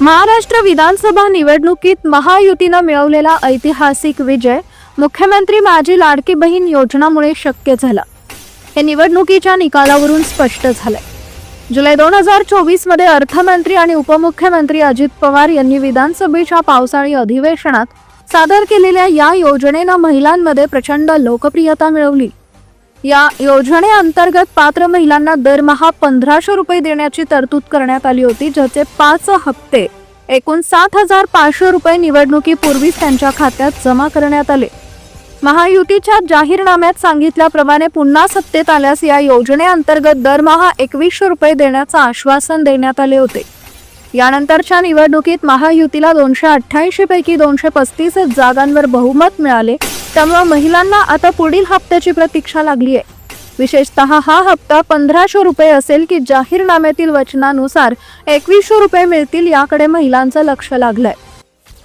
महाराष्ट्र विधानसभा निवडणुकीत महायुतीनं मिळवलेला ऐतिहासिक विजय मुख्यमंत्री माझी लाडकी बहीण योजनामुळे शक्य झाला. हे निवडणुकीच्या निकालावरून स्पष्ट झालंय. जुलै दोन हजार चोवीसमध्ये अर्थमंत्री आणि उपमुख्यमंत्री अजित पवार यांनी विधानसभेच्या पावसाळी अधिवेशनात सादर केलेल्या या योजनेनं महिलांमध्ये प्रचंड लोकप्रियता मिळवली. या योजनेअंतर्गत पात्र महिलांना दरमहा पंधराशे रुपये देण्याची तरतूद करण्यात आली होती ज्याचे पाच हप्ते एकूण सात हजार पाचशे रुपये निवडणुकीपूर्वीच त्यांच्या खात्यात जमा करण्यात आले. महायुतीच्या जाहीरनाम्यात सांगितल्याप्रमाणे पुन्हा सत्तेत आल्यास या योजनेअंतर्गत दरमहा एकवीसशे रुपये देण्याचं आश्वासन देण्यात आले होते. यानंतरच्या निवडणुकीत महायुतीला दोनशे अठ्ठ्याऐंशी पैकी दोनशे पस्तीस जागांवर बहुमत मिळाले. त्यामुळे महिलांना आता पुढील हप्त्याची प्रतीक्षा लागली आहे विशेषतः हा हप्ता पंधराशे रुपये असेल की जाहीरनाम्यातील वचनानुसार एकवीसशे रुपये मिळतील याकडे महिलांचं लक्ष लागलंय.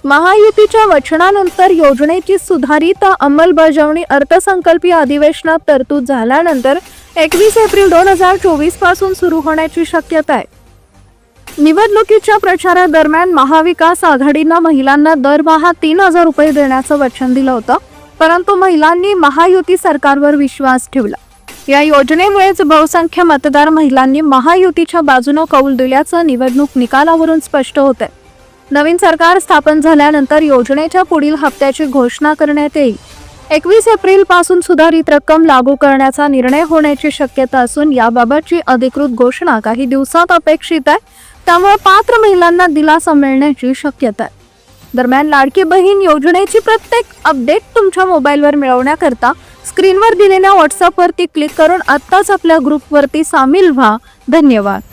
महायुतीच्या वचनानंतर योजनेची सुधारित अंमलबजावणी अर्थसंकल्पीय अधिवेशनात तरतूद झाल्यानंतर एकवीस एप्रिल दोन हजार चोवीसपासून सुरू होण्याची शक्यता आहे. निवडणुकीच्या प्रचारादरम्यान महाविकास आघाडीनं महिलांना दरमहा तीन हजार रुपये देण्याचं वचन दिलं होतं. परंतु महिलांनी महायुती सरकारवर विश्वास ठेवला. या योजनेमुळेच बहुसंख्य मतदार महिलांनी महायुतीच्या बाजूनं कौल दिल्याचं निवडणूक निकालावरून स्पष्ट होत आहे नवीन सरकार स्थापन झाल्यानंतर योजनेच्या पुढील हप्त्याची घोषणा करण्यात येईल. एकवीस एप्रिलपासून सुधारित रक्कम लागू करण्याचा निर्णय होण्याची शक्यता असून याबाबतची अधिकृत घोषणा काही दिवसात अपेक्षित आहे. त्यामुळे पात्र महिलांना दिलासा मिळण्याची शक्यता आहे. दरम्यान लाडकी बहीण योजनेची प्रत्येक अपडेट तुमच्या मोबाईलवर मिळवण्याकरता स्क्रीनवर दिलेल्या व्हॉट्सअपवरती क्लिक करून आत्ताच आपल्या ग्रुपवरती सामील व्हा. धन्यवाद.